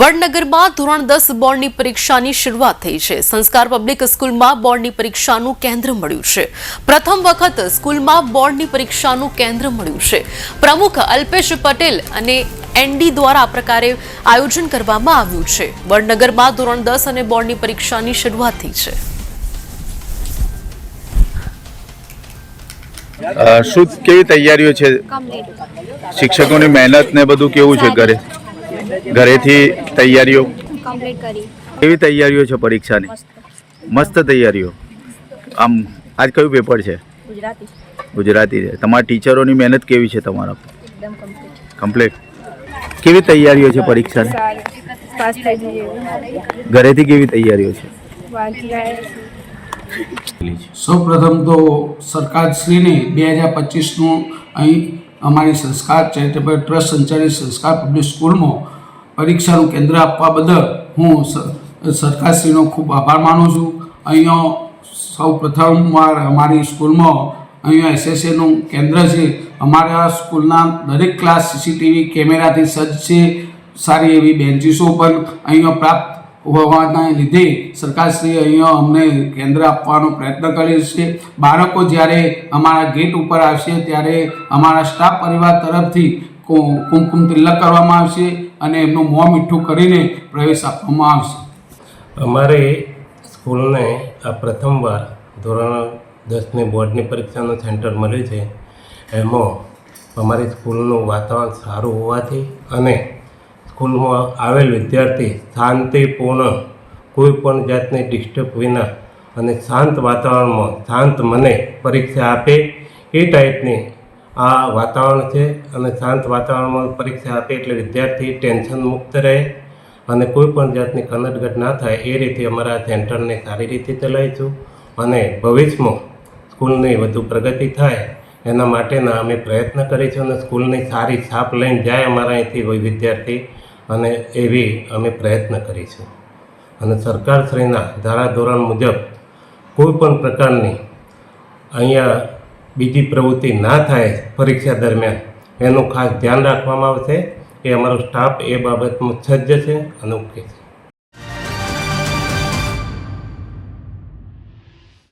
વડનગરમાં ધોરણ દસ બોર્ડની પરીક્ષાની શરૂઆત થઈ છે. સંસ્કાર પબ્લિક સ્કૂલમાં બોર્ડની પરીક્ષાનું કેન્દ્ર મળ્યું છે. પ્રથમ વખત સ્કૂલમાં બોર્ડની પરીક્ષાનું કેન્દ્ર મળ્યું છે. પ્રમુખ અલ્પેશ પટેલ અને એનડી દ્વારા આ પ્રકારે આયોજન કરવામાં આવ્યું છે. વડનગરમાં ધોરણ દસ અને બોર્ડની પરીક્ષાની શરૂઆત થઈ છે. શું કેવી તૈયારીઓ છે? શિક્ષકોની મહેનત ને બધું કેવું છે ઘરે? ઘરેથી તૈયારીઓ? કેવી તૈયારીઓ છે પરીક્ષાની? મસ્ત. તૈયારીઓ. આમ આજ કયું પેપર છે? ગુજરાતી. ગુજરાતી છે. તમારા ટીચરોની મહેનત કેવી છે તમારા? કમ્પ્લીટ કમ્પ્લીટ કેવી તૈયારીઓ છે પરીક્ષાની? સારું પાસ થઈ જઈએ ઘરેથી કેવી તૈયારીઓ છે? સૌપ્રથમ તો સરકારશ્રીને બે હજાર પચીસનું અહીં અમારી સંસ્કાર ચેરિટેબલ ટ્રસ્ટ સંચાલિત સંસ્કાર પબ્લિક સ્કૂલમાં પરીક્ષાનું કેન્દ્ર આપવા બદલ હું સરકારશ્રીનો ખૂબ આભાર માનું છું. અહીંયા સૌ પ્રથમવાર અમારી સ્કૂલમાં અહીંયા એસએસએનું કેન્દ્ર છે. અમારા સ્કૂલના દરેક ક્લાસ સીસીટીવી કેમેરાથી સજ્જ છે. સારી એવી બેન્ચીસો પણ અહીંયા પ્રાપ્ત હોવાના લીધે સરકારશ્રી અહીંયા અમને કેન્દ્ર આપવાનો પ્રયત્ન કરે છે. બાળકો જ્યારે અમારા ગેટ ઉપર આવશે ત્યારે અમારા સ્ટાફ પરિવાર તરફથી કુમકુમ તિલક કરવામાં આવશે અને એમનું મોં મીઠું કરીને પ્રવેશ આપવામાં આવશે. અમારે સ્કૂલને આ પ્રથમવાર ધોરણ દસની બોર્ડની પરીક્ષાનું સેન્ટર મળ્યું છે. એમાં અમારી સ્કૂલનું વાતાવરણ સારું હોવાથી અને સ્કૂલમાં આવેલ વિદ્યાર્થી શાંતિપૂર્ણ, કોઈ પણ જાતની ડિસ્ટર્બ વિના અને શાંત વાતાવરણમાં શાંત મને પરીક્ષા આપે એ ટાઈપની આ વાતાવરણ છે અને શાંત વાતાવરણમાં પરીક્ષા આપે એટલે વિદ્યાર્થી ટેન્શન મુક્ત રહે અને કોઈ પણ જાતની કનટગટ ના થાય એ રીતે અમારા સેન્ટરને સારી રીતે ચલાવીશું અને ભવિષ્યમાં સ્કૂલની વધુ પ્રગતિ થાય એના માટેના અમે પ્રયત્ન કરીશું અને સ્કૂલની સારી છાપ લઈને જાય અમારા અહીંથી વિદ્યાર્થી અને એવી અમે પ્રયત્ન કરીશું. અને સરકારશ્રીના ધારાધોરણ મુજબ કોઈ પણ પ્રકારની અહીંયા બીજી પ્રવૃત્તિ ના થાય પરીક્ષા દરમિયાન, એનું ખાસ ધ્યાન રાખવામાં આવશે એ અમારો સ્ટાફ એ બાબતમાં સજ્જ છે અને ઓકે છે.